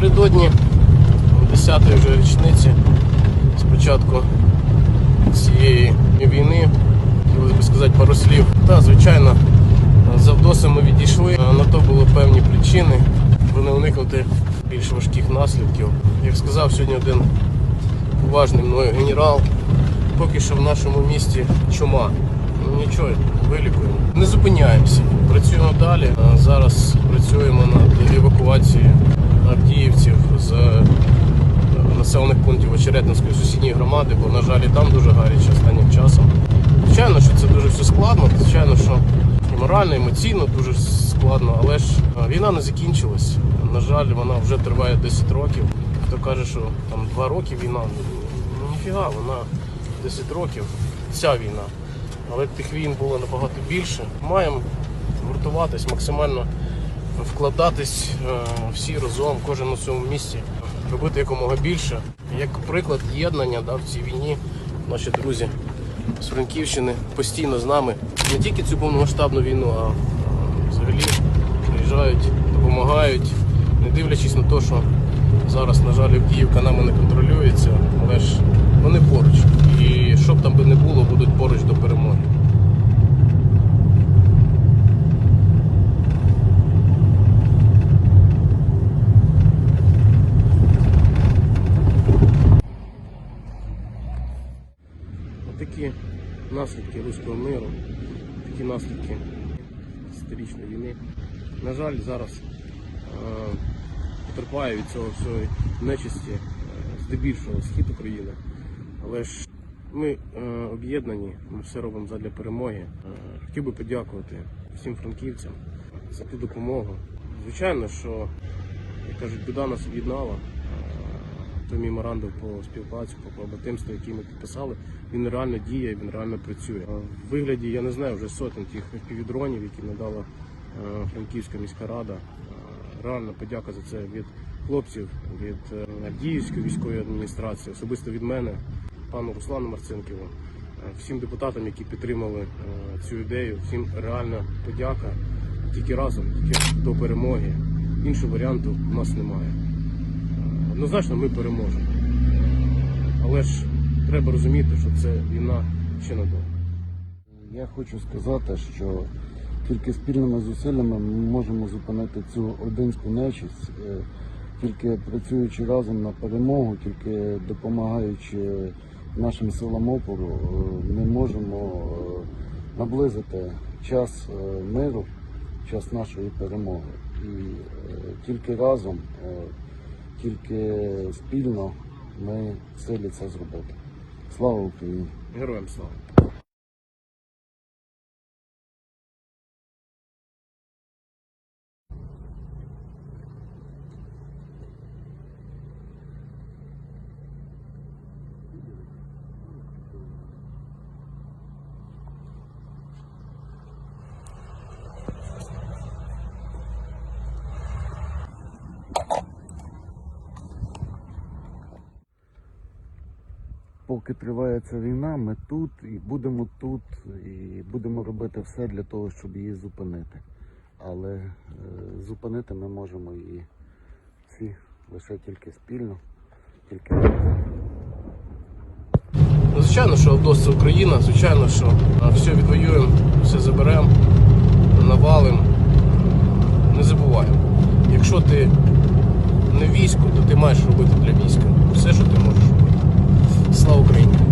Напередодні 10-ї вже річниці з початку цієї війни, хотілося б сказати пару слів. Та, звичайно, з Авдосом ми відійшли. На то були певні причини, аби не уникнути більш важких наслідків. Як сказав сьогодні один поважний мною генерал, поки що в нашому місті чума. Нічого, вилікуємо. Не зупиняємося, працюємо далі. Зараз працюємо над евакуацією авдіївців з е, населених пунктів Очеретинської сусідньої громади, бо, на жаль, і там дуже гаряче останнім часом. Звичайно, що це дуже все складно, звичайно, що і морально, і емоційно дуже складно, але ж е, війна не закінчилась. На жаль, вона вже триває 10 років. Хто каже, що там 2 роки війна, ну ніфіга, вона 10 років, ця війна. Але тих війн було набагато більше. Маємо гуртуватись, максимально вкладатись е, всі разом, кожен на своєму місці, робити якомога більше. Як приклад єднання да, в цій війні, наші друзі з Франківщини постійно з нами. Не тільки цю повномасштабну війну, а е, взагалі приїжджають, допомагають, не дивлячись на те, що зараз, на жаль, Авдіївка нами не контролюється, але ж вони поруч. І що б там би не було, будуть поруч до перемоги. Такі наслідки руського миру, такі наслідки столітньої війни. На жаль, зараз е, потерпає від цього всього нечисті, е, здебільшого схід України. Але ж ми е, об'єднані, ми все робимо задля перемоги. Хотів би подякувати всім франківцям за ту допомогу. Звичайно, що, як кажуть, біда нас об'єднала. Той меморандум по співпраці, по побратимству, який ми підписали, він реально діє, він реально працює. В вигляді, я не знаю, вже сотень тих півдронів, які надала е, Франківська міська рада. Е, Реально подяка за це від хлопців, від е, Авдіївської військової адміністрації, особисто від мене, пану Руслану Марцинківу, всім депутатам, які підтримали цю ідею, всім реальна подяка. Тільки разом, тільки до перемоги. Іншого варіанту у нас немає. Однозначно ми переможемо. Але ж треба розуміти, що це війна ще надовго. Я хочу сказати, що тільки спільними зусиллями ми можемо зупинити цю одинську нечисть, Е, тільки працюючи разом на перемогу, тільки допомагаючи нашим силам опору, е, ми можемо е, наблизити час миру, час нашої перемоги. І тільки разом, тільки спільно ми силі це зробити. Слава Україні! Героям слава! Поки триває ця війна, ми тут і будемо тут, і будемо робити все для того, щоб її зупинити. Але е, зупинити ми можемо її всі лише тільки спільно, тільки. Ну, Звичайно, що Авдос це Україна, звичайно, що все відвоюємо, все заберемо, навалимо. Не забуваємо. Якщо ти не військо, то ти маєш робити для війська все, що ти можеш. Слава Україні!